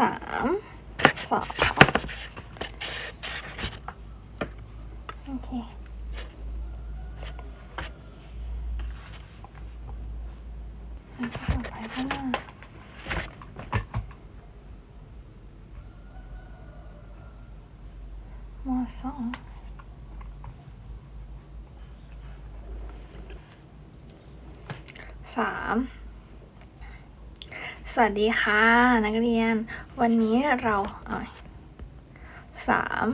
สามสองโอเค อันที่ต่อไปก็น่ามสองสามส วัสดีค่ะ นักเรียน วันนี้เราเสาม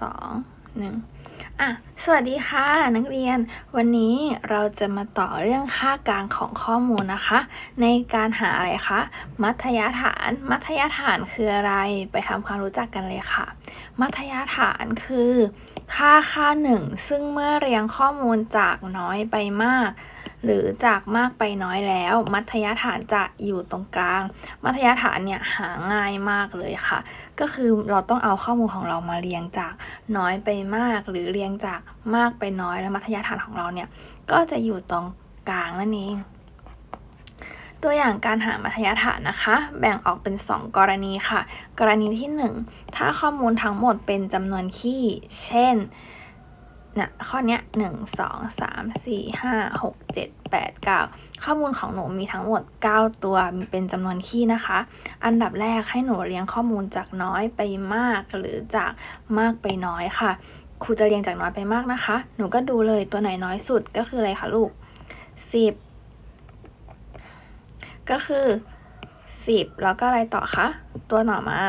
สองหนึ่งอะ สวัสดีค่ะ นักเรียน วันนี้เราจะมาต่อเรื่องค่ากลางของข้อมูลนะคะ ในการหาอะไรคะ มัธยฐาน มัธยฐานคืออะไร ไปทำความรู้จักกันเลยค่ะ มัธยฐานคือ ค่าค่าหนึ่งซึ่งเมื่อเรียงข้อมูลจากน้อยไปมาก หรือจากมากไปน้อยแล้ว มัธยฐานจะอยู่ตรงกลาง มัธยฐานเนี่ยหาง่ายมากเลยค่ะ ก็คือเราต้องเอาข้อมูลของเรามาเรียงจากน้อยไปมาก หรือเรียงจากมากไปน้อยแล้วมัธยฐานของเราเนี่ยก็จะอยู่ตรงกลางนั่นเองตัวอย่างการหามัธยฐานนะคะ แบ่งออกเป็น 2 กรณีค่ะ กรณีที่ 1 ถ้าข้อมูลทั้งหมดเป็นจำนวนคี่ เช่น นี่ยข้อเนี้ยหนึ่งสองสามสี่ห้าหกเจ็ดแปดเก้าข้อมูลของหนูมีทั้งหมด 9 ตัวเป็นจำนวนคี่นะคะ อันดับแรกให้หนูเรียงข้อมูลจากน้อยไปมากหรือจากมากไปน้อยค่ะ ครูจะเรียงจากน้อยไปมากนะคะ หนูก็ดูเลยตัวไหนน้อยสุดก็คืออะไรคะลูก 10 ก็คือ 10 แล้วก็อะไรต่อคะ ตัวต่อมา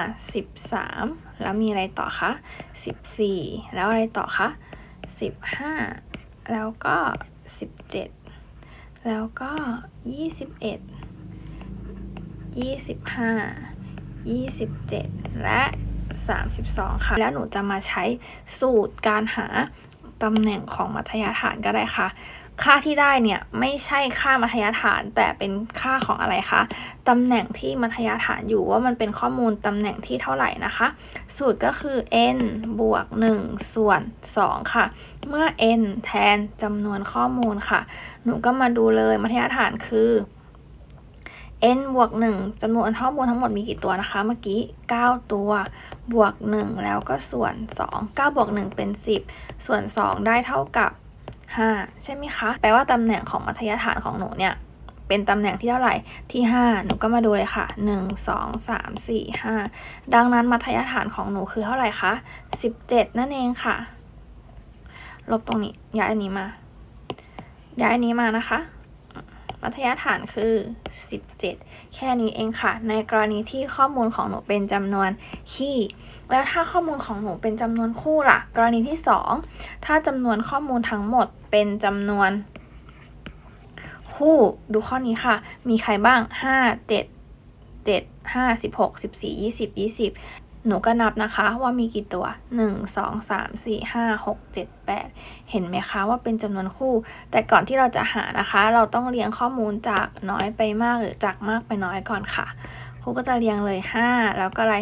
13 แล้วมีอะไรต่อคะ 14 แล้วอะไรต่อคะ 15แล้วก็17แล้วก็21 25 27และ32ค่ะ แล้วหนูจะมาใช้สูตรการหาตำแหน่งของมัธยฐานก็ได้ค่ะ ค่าที่ได้เนี่ยไม่ใช่ค่ามัธยฐานแต่เป็นค่าของอะไรคะตำแหน่งที่มัธยฐานอยู่ว่ามันเป็นข้อมูลตำแหน่งที่เท่าไหร่นะคะ สูตรก็คือ n บวก 1 ส่วน 2 ค่ะ เมื่อ n แทนจำนวนข้อมูลค่ะ หนูก็มาดูเลยมัธยฐานคือ n บวก 1จำนวนข้อมูลทั้งหมดมีกี่ตัวนะคะ เมื่อกี้ 9 ตัว บวก 1 แล้วก็ส่วน 2 9 บวก 1 เป็น 10 ส่วน 2 ได้เท่ากับ 5 ใช่ไหมคะ แปลว่าตำแหน่งของมัธยฐานของหนูเนี่ยเป็นตำแหน่งที่เท่าไหร่ที่ 5 หนูก็มาดูเลยค่ะ 1 2 3 4 5 ดังนั้นมัธยฐานของหนูคือเท่าไหร่คะ 17 นั่นเองค่ะ ลบตรงนี้ย้ายอันนี้มาย้ายอันนี้มานะคะ มัธยฐานคือ 17 แค่นี้เองค่ะ ในกรณีที่ข้อมูลของหนูเป็นจำนวนคี่ แล้วถ้าข้อมูลของหนูเป็นจำนวนคู่ล่ะ กรณีที่ 2 ถ้าจำนวนข้อมูลทั้งหมดเป็นจำนวน คู่ ดูข้อนี้ค่ะ มีใครบ้าง 5 7 7 5 16 14 20 20 หนูก็นับนะคะว่ามีกี่ตัว 1 2 3 4 5 6 7 8 เห็นไหมคะว่าเป็นจำนวนคู่ แต่ก่อนที่เราจะหานะคะ เราต้องเรียงข้อมูลจากน้อยไปมากหรือจากมากไปน้อยก่อนค่ะ ครูก็จะเรียงเลย 5 แล้วก็อะไร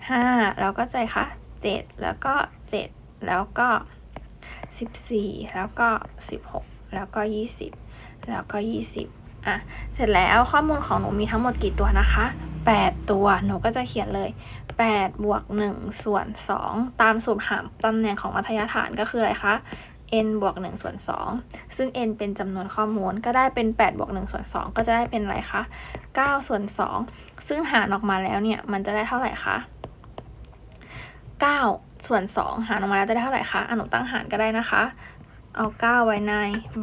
5 แล้วก็ใจคะ 7 แล้วก็ 7 แล้วก็ 14 แล้วก็ 16 แล้วก็ 20 แล้วก็ 20 อะเสร็จแล้วข้อมูลของหนูมีทั้งหมดกี่ตัวนะคะ 8 ตัวหนูก็จะเขียนเลย 8 บวก 1 ส่วน 2 ตามสูตรหาตำแหน่งของมัธยฐานก็คืออะไรคะ n บวก1ส่วน2ซึ่ง n เป็นจำนวนข้อมูลก็ได้เป็น 8 บวก1ส่วน2ก็จะได้เป็นอะไรคะ 9 ส่วน 2 ซึ่งหารออกมาแล้วเนี่ย มันจะได้เท่าไหร่คะ 9 ส่วน 2 หารออกมาแล้วจะได้เท่าไหร่คะอนูตั้งหารก็ได้นะคะ เอา 9 ไว้ใน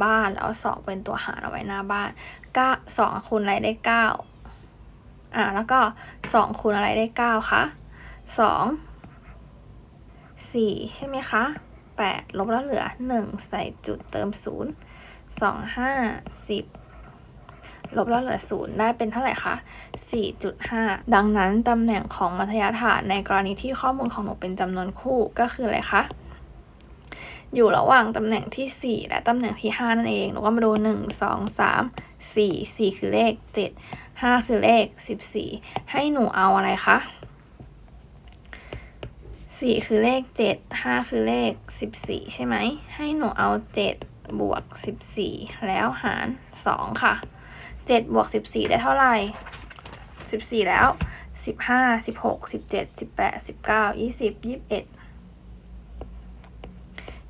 บ้านแล้วเอา2เป็นตัวหารเอาไว้หน้าบ้าน 9 2คูณอะไรได้ 9 อะแล้วก็ 2 คูณอะไรได้ 9 คะ2 4 ใช่ไหมคะ 8 ลบแล้วเหลือ 1 ใส่จุดเติม 0 2 5 10ลบแล้วเหลือ0ได้เป็นเท่าไหร่คะ 4.5 ดังนั้นตำแหน่งของมัธยฐานในกรณีที่ข้อมูลของหนูเป็นจำนวนคู่ก็คืออะไรคะ อยู่ระหว่างตำแหน่งที่ 4 และตำแหน่งที่ 5 นั่นเองหนูก็มาดู 1 2 3 4 4 คือเลข 7 5 คือเลข 14 ให้หนูเอาอะไรคะ 4 คือเลข 7 5 คือเลข 14 ใช่ไหม ให้หนูเอา 7 บวก 14 แล้วหาร 2 ค่ะ 7 บวก 14 ได้เท่าไหร่ 14 แล้วสิบห้าสิบห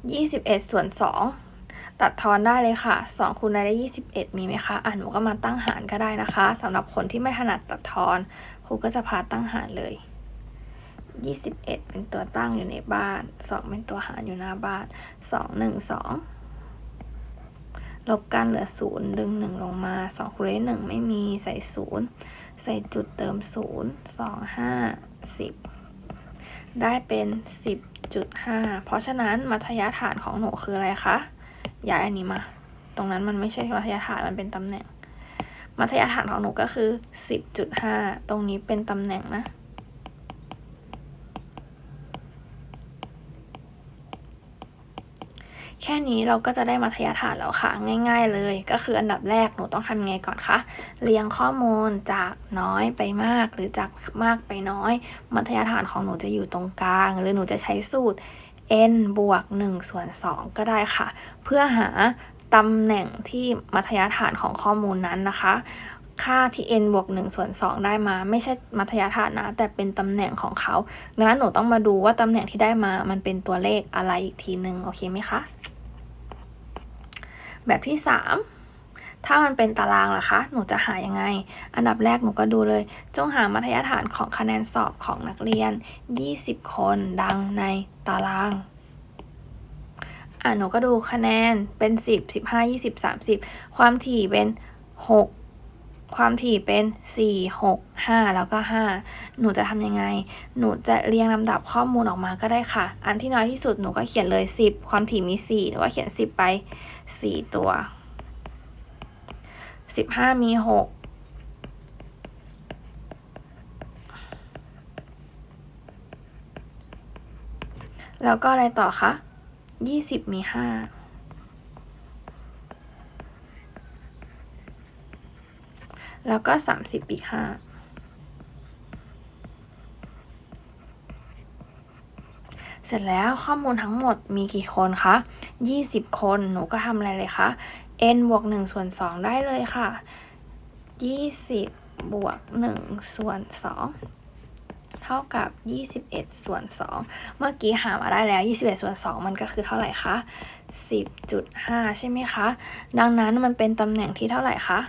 กสิบเจ็ดสิบแปดสิบเก้ายี่สิบเอ็ดส่วนสองตัดทอนได้เลยค่ะสองคูณได้ยี่สิบเอ็ดมีไหมคะ อะหนูก็มาตั้งหารก็ได้นะคะ สำหรับคนที่ไม่ถนัดตัดทอน ครูก็จะพาตั้งหารเลยยี่สิบเอ็ดเป็นตัวตั้งอยู่ในบ้านสองเป็นตัวหารอยู่หน้าบ้านสองหนึ่งสองลบกันเหลือศูนย์ดึงหนึ่งลงมาสองคูณได้หนึ่งไม่มีใส่ศูนย์ใส่จุดเติมศูนย์สองห้าสิบได้เป็นสิบ จุดห้าเพราะฉะนั้นมัธยฐานของหนูคืออะไรคะ ย้ายอันนี้มา ตรงนั้นมันไม่ใช่มัธยฐานมันเป็นตำแหน่ง มัธยฐานของหนูก็คือสิบจุดห้าตรงนี้เป็นตำแหน่งนะ แค่นี้เราก็จะได้มัธยฐานแล้วค่ะ ง่าย ๆ เลยก็คืออันดับแรกหนูต้องทำไงก่อนคะเรียงข้อมูลจากน้อยไปมากหรือจากมากไปน้อย มัธยฐานของหนูจะอยู่ตรงกลาง หรือหนูจะใช้สูตร n บวก1ส่วน2ก็ได้ค่ะ เพื่อหาตำแหน่งที่มัธยฐานของข้อมูลนั้นนะคะ ค่าที่ n บวก1ส่วน2ได้มาไม่ใช่มัธยฐานนะ แต่เป็นตำแหน่งของเขาดังนั้นหนูต้องมาดูว่าตำแหน่งที่ได้มามันเป็นตัวเลขอะไรอีกทีหนึ่งโอเคไหมคะ แบบที่ 3ถ้ามันเป็นตารางล่ะคะ หนูจะหายังไง อันดับแรกหนูก็ดูเลย จงหามัธยฐานของคะแนนสอบของนักเรียน 20 คนดังในตาราง อะหนูก็ดูคะแนนเป็น 10 15 20 30 ความถี่เป็น 6 ความถี่เป็น 4 6 5 แล้วก็ 5 หนูจะทำยังไง หนูจะเรียงลำดับข้อมูลออกมาก็ได้ค่ะ อันที่น้อยที่สุดหนูก็เขียนเลย 10 ความถี่มี 4 หนูก็เขียน 10 ไป 4 ตัว 15 มี 6แล้วก็อะไรต่อคะ 20 มี 5 แล้วก็สามสิบอีห้าเสร็จแล้วข้อมูลทั้งหมดมีกี่คนคะยี่สิบคน หนูก็ทำอะไรเลยคะ n บวกหนึ่งส่วนสองได้เลยค่ะยี่สิบบวกหนึ่งส่วนสองเท่ากับ 21 ส่วน 2 เมื่อกี้หามาได้แล้ว 21 ส่วน 2 มันก็คือเท่าไหร่คะ 10.5 ใช่ไหมคะ ดังนั้นมันเป็นตำแหน่งที่เท่าไหร่คะ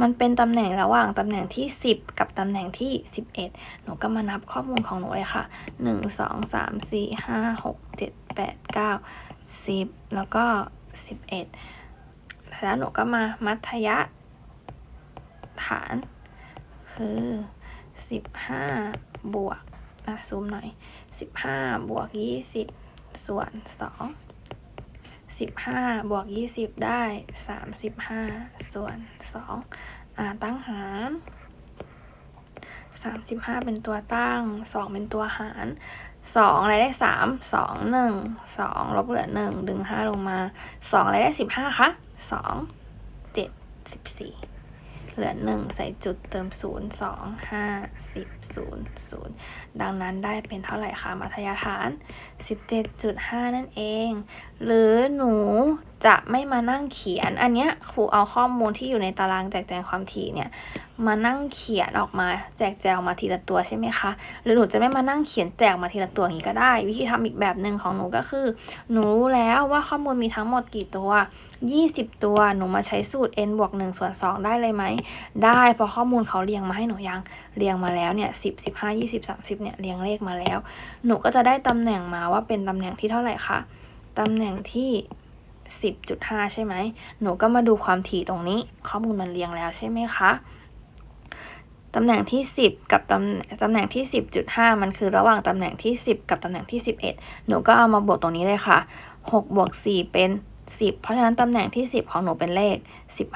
มันเป็นตำแหน่งระหว่างตำแหน่งที่ 10 กับตำแหน่งที่ 11 หนูก็มานับข้อมูลของหนูเลยค่ะ 1 2 3 4 5 6 7 8 9 10 แล้วก็ 11 แล้วหนูก็มามัธยฐาน คือสิบห้าบวกอะซูมหน่อยสิบห้าบวกยี่สิบส่วนส องสิบห้าบวกยี่สิบได้สามสิบห้าส่วนสองอ่า ตั้งหารสามสิบห้าเป็นตัวตั้งสองเป็นตัวหารสองอะไรได้สามสองหนึ่งสองลบเหลือหนึ่งดึงห้าลงมาสองอะไรได้สิบห้าคะสอง เหลือหนึ่งใส่จุดเติมศูนย์สองห้าสิบศูนย์ศูนย์ดังนั้นได้เป็นเท่าไหร่คะมัธยฐานสิบเจ็ดจุดห้านั่นเอง หรือหนู จะไม่มานั่งเขียน อันเนี้ยครูเอาข้อมูลที่อยู่ในตารางแจกแจงความถี่เนี่ยมานั่งเขียนออกมาแจกแจงมาทีละตัวใช่ไหมคะ หรือหนูจะไม่มานั่งเขียนแจกมาทีละตัวอย่างนี้ก็ได้ วิธีทำอีกแบบหนึ่งของหนูก็คือ หนูรู้แล้วว่าข้อมูลมีทั้งหมดกี่ตัว 20 ตัวหนูมาใช้สูตร n บวก1ส่วน2ได้เลยไหม ได้เพราะข้อมูลเขาเรียงมาให้หนูยังเรียงมาแล้วเนี่ย10 15 20 30เนี่ยเรียงเลขมาแล้ว หนูก็จะได้ตำแหน่งมาว่าเป็นตำแหน่งที่เท่าไหร่คะตำแหน่งที่ 10.5 ใช่ไหม หนูก็มาดูความถี่ตรงนี้ ข้อมูลมันเรียงแล้วใช่ไหมคะ ตำแหน่งที่ 10 กับตำตำแหน่งที่ 10.5 มันคือระหว่างตำแหน่งที่ 10 กับตำแหน่งที่ 11 หนูก็เอามาบวกตรงนี้เลยค่ะ 6 บวก 4 เป็น 10 เพราะฉะนั้นตำแหน่งที่ 10 ของหนูเป็นเลข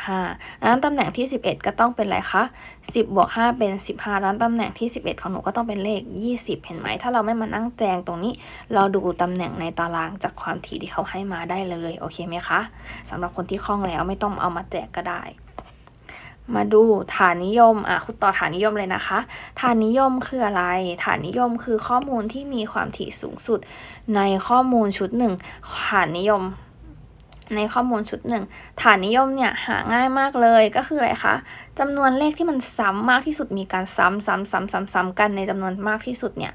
15ดังนั้นตำแหน่งที่ 11 ก็ต้องเป็นอะไรคะ 10 บวก 5 เป็น 15ดังนั้นตำแหน่งที่ 11 ของหนูก็ต้องเป็นเลข 20 เห็นไหม ถ้าเราไม่มานั่งแจงตรงนี้ เราดูตำแหน่งในตารางจากความถี่ที่เขาให้มาได้เลย โอเคไหมคะสำหรับคนที่คล่องแล้วไม่ต้องเอามาแจกก็ได้ มาดูฐานนิยม อะคุณต่อฐานนิยมเลยนะคะ ฐานนิยมคืออะไร ฐานนิยมคือข้อมูลที่มีความถี่สูงสุด ในข้อมูลชุดหนึ่งฐานนิยม ในข้อมูลชุดหนึ่งฐานนิยมเนี่ยหาง่ายมากเลยก็คืออะไรคะจำนวนเลขที่มันซ้ำมากที่สุดมีการซ้ำซ้ำซ้ำซ้ำซ้ำกันในจำนวนมากที่สุดเนี่ย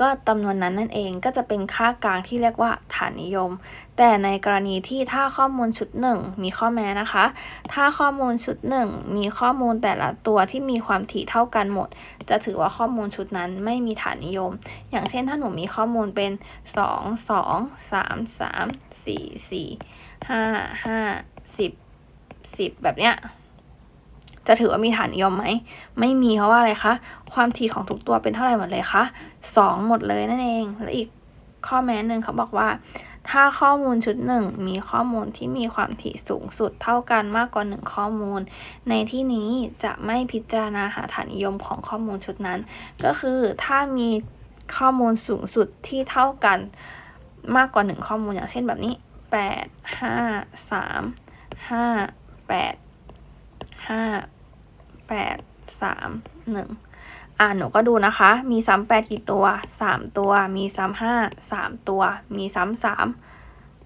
ก็จำนวนนั้นนั่นเองก็จะเป็นค่ากลางที่เรียกว่าฐานนิยม แต่ในกรณีที่ถ้าข้อมูลชุดหนึ่งมีข้อแม้นะคะ ถ้าข้อมูลชุดหนึ่งมีข้อมูลแต่ละตัวที่มีความถี่เท่ากันหมด จะถือว่าข้อมูลชุดนั้นไม่มีฐานนิยม อย่างเช่นถ้าหนูมีข้อมูลเป็น 2 2 3 3 4 4 5 5 10 10แบบเนี้ยจะถือว่ามีฐานนิยมไหม ไม่มีเพราะว่าอะไรคะ ความถี่ของทุกตัวเป็นเท่าไหร่หมดเลยคะสองหมดเลยนั่นเอง และอีกข้อแม้หนึ่งเขาบอกว่า ถ้าข้อมูลชุดหนึ่งมีข้อมูลที่มีความถี่สูงสุดเท่ากันมากกว่าหนึ่งข้อมูล ในที่นี้จะไม่พิจารณาหาฐานนิยมของข้อมูลชุดนั้น ก็คือถ้ามีข้อมูลสูงสุดที่เท่ากันมากกว่าหนึ่งข้อมูลอย่างเช่นแบบนี้ แปดห้าสามห้าแปดห้าแปดสามหนึ่งอ่าหนูก็ดูนะคะ มีซ้ำแปดกี่ตัวสามตัว มีซ้ำห้าสามตัว มีซ้ำสาม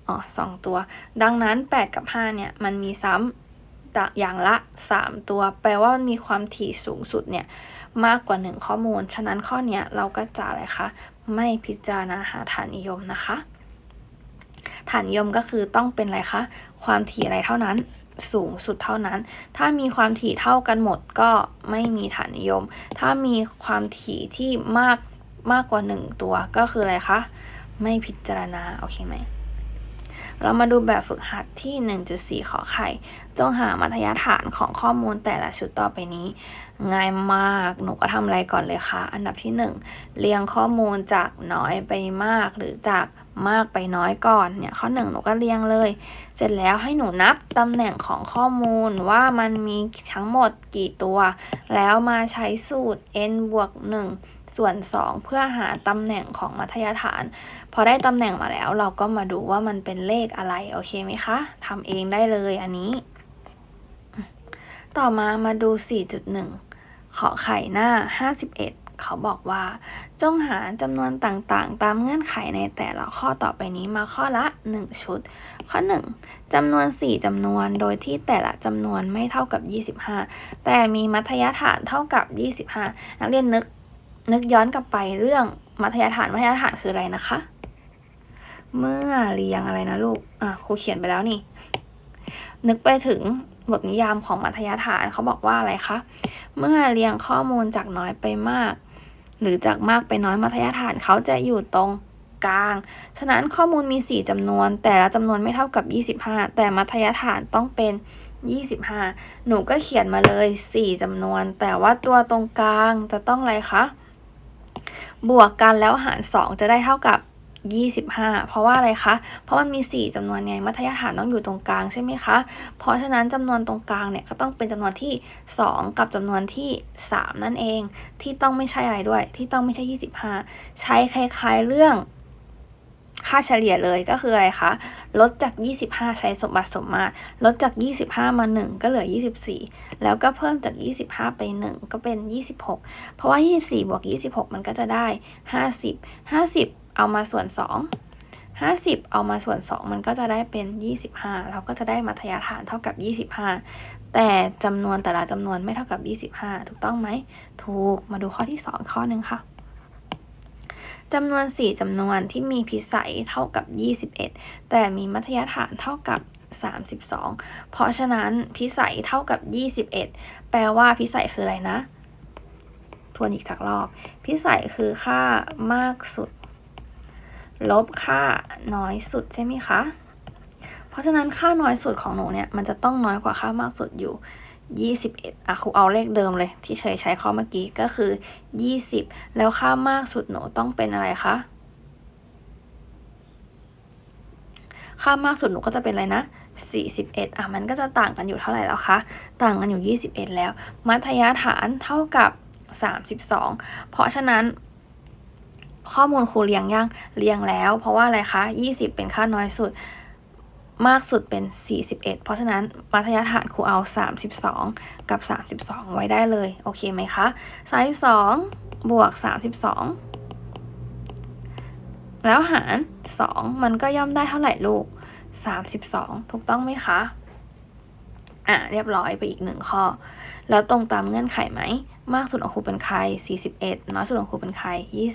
อ๋อสองตัว ดังนั้นแปดกับห้าเนี่ย มันมีซ้ำอย่างละสามตัว แปลว่ามันมีความถี่สูงสุดเนี่ย มากกว่าหนึ่งข้อมูล ฉะนั้นข้อเนี้ยเราก็จะอะไรคะ ไม่พิจารณาหาฐานนิยมนะคะ ฐานนิยมก็คือต้องเป็นอะไรคะ ความถี่อะไรเท่านั้น สูงสุดเท่านั้น ถ้ามีความถี่เท่ากันหมดก็ไม่มีฐานนิยม ถ้ามีความถี่ที่มากมากกว่า 1 ตัวก็คืออะไรคะ ไม่พิจารณา โอเคไหม เรามาดูแบบฝึกหัดที่ 1.4 ขอไข่ จงหามัธยฐานของข้อมูลแต่ละชุดต่อไปนี้ ง่ายมาก หนูก็ทำอะไรก่อนเลยคะ อันดับที่ 1 เรียงข้อมูลจากน้อยไปมากหรือจาก มากไปน้อยก่อนเนี่ยข้อหนึ่งหนูก็เรียงเลย เสร็จแล้วให้หนูนับตำแหน่งของข้อมูลว่ามันมีทั้งหมดกี่ตัว แล้วมาใช้สูตร n บวก1ส่วน 2 เพื่อหาตำแหน่งของมัธยฐาน พอได้ตำแหน่งมาแล้ว เราก็มาดูว่ามันเป็นเลขอะไรโอเคไหมคะทำเองได้เลยอันนี้ ต่อมามาดู 4.1 ขอไข่หน้า 51 เขาบอกว่า จงหาจำนวนต่างๆ ตามเงื่อนไขในแต่ละข้อต่อไปนี้มาข้อละ 1 ชุด ข้อ 1จำนวน 4จำนวนโดยที่แต่ละจำนวนไม่เท่ากับ 25 แต่มีมัธยฐานเท่ากับ 25 นักเรียนนึกนึกย้อนกลับไปเรื่องมัธยฐานมัธยฐานคืออะไรนะคะ เมื่อเรียงอะไรนะลูกอะครูเขียนไปแล้วนี่ นึกไปถึงบทนิยามของมัธยฐานเขาบอกว่าอะไรคะ เมื่อเรียงข้อมูลจากน้อยไปมาก หรือจากมากไปน้อยมัธยฐานเขาจะอยู่ตรงกลาง ฉะนั้นข้อมูลมี 4จำนวน แต่ละจำนวนไม่เท่ากับ 25 แต่มัธยฐานต้องเป็น 25 หนูก็เขียนมาเลย 4จำนวน แต่ว่าตัวตรงกลางจะต้องอะไรคะ บวกกันแล้วหาร 2 จะได้เท่ากับ 25 เพราะว่าอะไรคะ เพราะมันมี 4จำนวนไง มัธยฐานต้องอยู่ตรงกลางใช่ไหมคะ เพราะฉะนั้นจำนวนตรงกลางเนี่ยก็ต้องเป็นจำนวนที่ 2 กับจำนวนที่ 3 นั่นเอง ที่ต้องไม่ใช่อะไรด้วย ที่ต้องไม่ใช่ 25 ใช้คล้ายๆเรื่องค่าเฉลี่ยเลยก็คืออะไรคะ ลดจาก 25 ใช้สมบัติสมมาตร ลดจาก 25 มา 1 ก็เหลือ 24 แล้วก็เพิ่มจาก 25 ไป 1 ก็เป็น 26 เพราะว่า 24 บวก 26 มันก็จะได้ 50 50 เอามาส่วน 2 50 เอามาส่วน 2 มันก็จะได้เป็น 25 เราก็จะได้มัธยฐานเท่ากับ 25 แต่จำนวนแต่ละจำนวนไม่เท่ากับ 25 ถูกต้องไหม ถูก มาดูข้อที่ 2 ข้อหนึ่งค่ะจำนวน 4จำนวนที่มีพิสัยเท่ากับ 21 แต่มีมัธยฐานเท่ากับ 32 เพราะฉะนั้นพิสัยเท่ากับ 21 แปลว่าพิสัยคืออะไรนะ ทวนอีกสักรอบ พิสัยคือค่ามากสุด ลบค่าน้อยสุดใช่ไหมคะ เพราะฉะนั้นค่าน้อยสุดของหนูเนี่ย มันจะต้องน้อยกว่าค่ามากสุดอยู่ 21อะครูเอาเลขเดิมเลย ที่เคยใช้ข้อเมื่อกี้ก็คือ 20 แล้วค่ามากสุดหนูต้องเป็นอะไรคะ ค่ามากสุดหนูก็จะเป็นอะไรนะ41อะมันก็จะต่างกันอยู่เท่าไหร่แล้วคะ ต่างกันอยู่ 21 แล้ว มัธยฐานเท่ากับ 32 เพราะฉะนั้น ข้อมูลครูเรียงยังเรียงแล้ว เพราะว่าอะไรคะ 20 เป็นค่าน้อยสุด มากสุดเป็น 41 เพราะฉะนั้นมัธยฐานครูเอา 32 กับ 32 ไว้ได้เลย โอเคไหมคะ32บวก 32 แล้วหาร 2 มันก็ย่อมได้เท่าไหร่ลูก 32 ถูกต้องไหมคะ อะ เรียบร้อยไปอีกหนึ่งข้อ แล้วตรงตามเงื่อนไขไหม มากสุดของครูเป็นใคร 41 น้อยสุดของครูเป็นใคร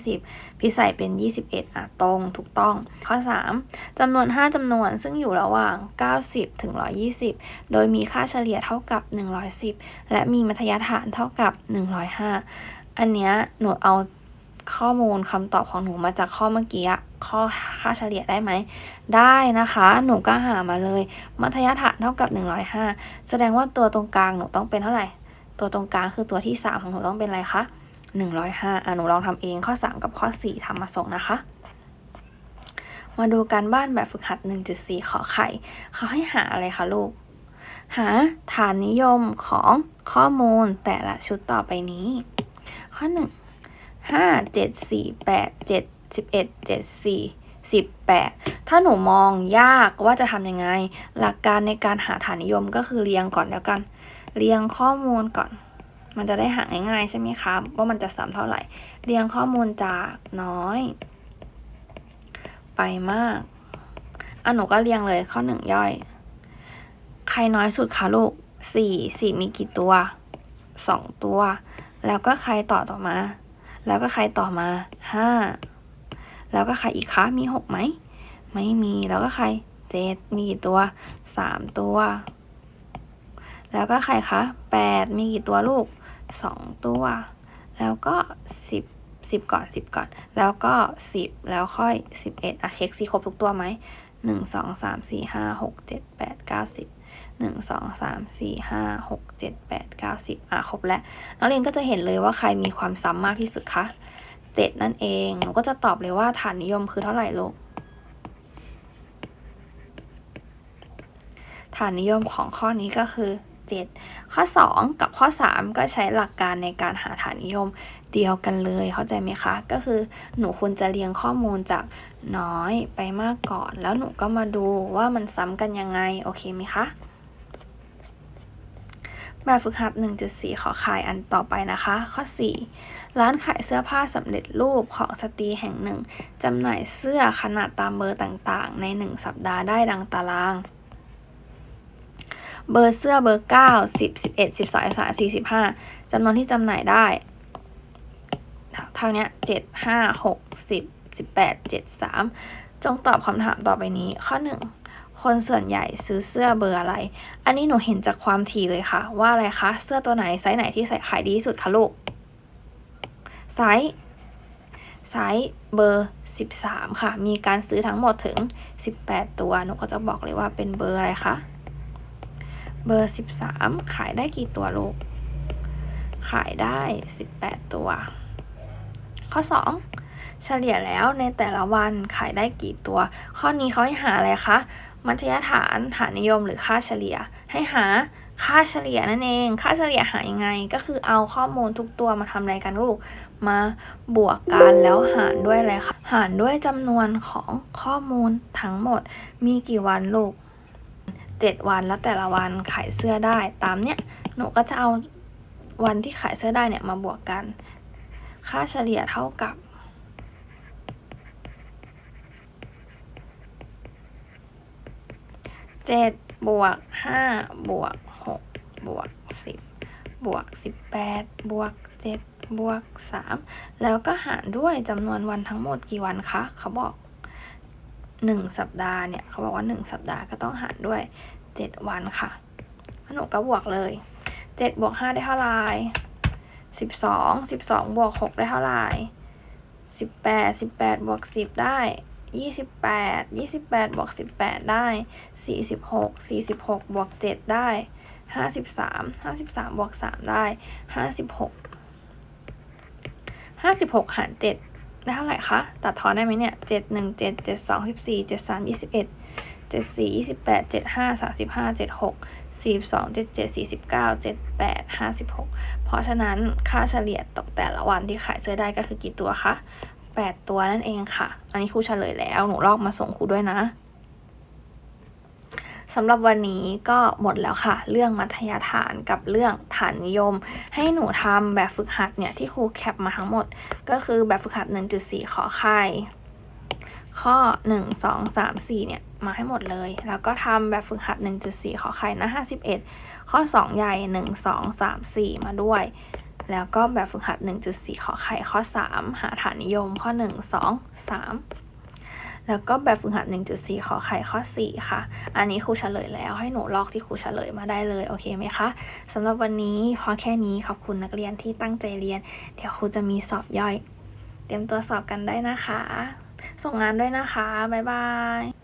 20 พิสัยเป็น 21 อะ ตรง ถูกต้อง ข้อ 3จำนวน 5จำนวน ซึ่งอยู่ระหว่าง 90 ถึง 120 โดยมีค่าเฉลี่ยเท่ากับ 110 และมีมัธยฐานเท่ากับ 105 อันเนี้ย หนูเอาข้อมูลคำตอบของหนูมาจากข้อเมื่อกี้ข้อค่าเฉลี่ยได้ไหม ได้นะคะ หนูก็หามาเลย มัธยฐานเท่ากับ 105 แสดงว่าตัวตรงกลางหนูต้องเป็นเท่าไหร่ ตัวตรงกลางคือตัวที่ 3 ของหนูต้องเป็นอะไรคะ105อะหนูลองทำเองข้อ 3 กับข้อ 4ทำมาส่งนะคะ มาดูการบ้านแบบฝึกหัด 1.4 ขอไข่ เขาให้หาอะไรคะลูก หาฐานนิยมของข้อมูลแต่ละชุดต่อไปนี้ ข้อ1ห้าเจ็ดสี่แปดเจ็ดสิบเอ็ดเจ็ดสี่สิบแปดถ้าหนูมองยากว่าจะทำยังไง หลักการในการหาฐานนิยมก็คือเรียงก่อนแล้วกัน เรียงข้อมูลก่อน มันจะได้หาง่ายๆใช่ไหมครับ ว่ามันจะซ้ำเท่าไหร่ เรียงข้อมูลจากน้อย ไปมากอะหนูก็เรียงเลยข้อหนึ่งย่อย ใครน้อยสุดคะลูกสี่สี่มีกี่ตัวสองตัว แล้วก็ใครต่อต่อมา แล้วก็ใครต่อมาห้าแล้วก็ใครอีกคะมีหกไหม ไม่มีแล้วก็ใครเจ็ดมีกี่ตัวสามตัว แล้วก็ใครคะแปดมีกี่ตัวลูกสองตัว แล้วก็สิบสิบก่อนสิบก่อน แล้วก็สิบแล้วค่อยสิบเอ็ดอะเช็คสิครบทุกตัวไหมหนึ่งสองสามสี่ห้าหกเจ็ดแปดเก้าสิบหนึ่งสองสามสี่ห้าหกเจ็ดแปดเก้าสิบอะครบแล้วนักเรียนก็จะเห็นเลยว่าใครมีความซ้ำมากที่สุดคะเจ็ดนั่นเองหนูก็จะตอบเลยว่าฐานนิยมคือเท่าไหร่ลูกฐานนิยมของข้อนี้ก็คือ 7 ข้อ 2 กับข้อ 3 ก็ใช้หลักการในการหาฐานนิยมเดียวกันเลยเข้าใจไหมคะ ก็คือหนูควรจะเรียงข้อมูลจากน้อยไปมากก่อน แล้วหนูก็มาดูว่ามันซ้ำกันยังไง โอเคไหมคะแบบฝึกหัด 1.4 ขอขายอันต่อไปนะคะ ข้อ 4 ร้านขายเสื้อผ้าสำเร็จรูปของสตรีแห่งหนึ่งจำหน่ายเสื้อขนาดตามเบอร์ต่างๆ ใน 1 สัปดาห์ได้ดังตาราง เบอร์เสื้อเบอร์9 10 11 12 13 45จำนวนที่จำหน่ายได้เท่านี้7 5 6 10 18 7 3จงตอบคำถามต่อไปนี้ ข้อ1คนส่วนใหญ่ซื้อเสื้อเบอร์อะไร อันนี้หนูเห็นจากความถี่เลยค่ะ ว่าอะไรคะ เสื้อตัวไหนไซส์ไหนที่ใส่ขายดีที่สุดคะลูก ไซส์ไซส์เบอร์ 13 ค่ะ มีการซื้อทั้งหมดถึง 18 ตัว หนูก็จะบอกเลยว่าเป็นเบอร์อะไรคะ เบอร์ 13 ขายได้กี่ตัวลูก ขายได้ 18 ตัว ข้อ 2 เฉลี่ยแล้วในแต่ละวันขายได้กี่ตัว ข้อนี้เขาให้หาอะไรคะ มัธยฐาน ฐานนิยมหรือค่าเฉลี่ย ให้หาค่าเฉลี่ยนั่นเอง ค่าเฉลี่ยหายังไง ก็คือเอาข้อมูลทุกตัวมาทำอะไรกันลูก มาบวกกันแล้วหารด้วยอะไรคะ หารด้วยจำนวนของข้อมูลทั้งหมด มีกี่วันลูก 7 วันแล้วแต่ละวันขายเสื้อได้ตามเนี้ยหนูก็จะเอาวันที่ขายเสื้อได้เนี่ยมาบวกกัน ค่าเฉลี่ยเท่ากับเจ็ดบวกห้าบวกหกบวกสิบบวกสิบแปดบวกเจ็ดบวกสามแล้วก็หารด้วยจำนวนวันทั้งหมดกี่วันคะ เขาบอกหนึ่งสัปดาห์เนี่ย เขาบอกว่าหนึ่งสัปดาห์ก็ต้องหารด้วย 7 วันค่ะหนูก็บวกเลย 7 บวก 5 ได้เท่าไหร่12 12 บวก 6 ได้เท่าไหร่18 18 บวก 10 ได้ 28 28 บวก 18 ได้ 46 46 บวก 7 ได้ 53 53 บวก 3 ได้ 56 56 หาร 7 ได้เท่าไหร่คะ ตัดทอนได้ไหมเนี่ย 7 1 7 7 2 14 7 3 21 เจ็ดสี่ยี่สิบแปดเจ็ดห้าสามสิบห้าเจ็ดหกสี่สองเจ็ดเจ็ดสี่สิบเก้าเจ็ดแปดห้าสิบหกเพราะฉะนั้นค่าเฉลี่ยตกแต่ละวันที่ขายเสื้อได้ก็คือกี่ตัวคะแปดตัวนั่นเองค่ะ อันนี้ครูเฉลยแล้ว หนูลอกมาส่งครูด้วยนะสำหรับวันนี้ก็หมดแล้วค่ะ เรื่องมัธยฐานกับเรื่องฐานนิยม ให้หนูทำแบบฝึกหัดเนี่ยที่ครูแคปมาทั้งหมด ก็คือแบบฝึกหัด 1.4 ขอไข่ข้อ 1 2 3 4 เนี่ย มาให้หมดเลย แล้วก็ทำแบบฝึกหัด 1.4 ขอไข่หน้า 51 ข้อ 2 ใหญ่ 1 2 3 4 มาด้วย แล้วก็แบบฝึกหัด 1.4 ขอไข่ข้อ 3 หาฐานนิยมข้อ 1 2 3แล้วก็แบบฝึกหัด 1.4 ขอไข่ข้อ 4 ค่ะ อันนี้ครูเฉลยแล้วให้หนูลอกที่ครูเฉลยมาได้เลย โอเคไหมคะ สำหรับวันนี้พอแค่นี้ขอบคุณนักเรียนที่ตั้งใจเรียน เดี๋ยวครูจะมีสอบย่อย เตรียมตัวสอบกันได้นะคะ ส่งงานด้วยนะคะ บ๊ายบาย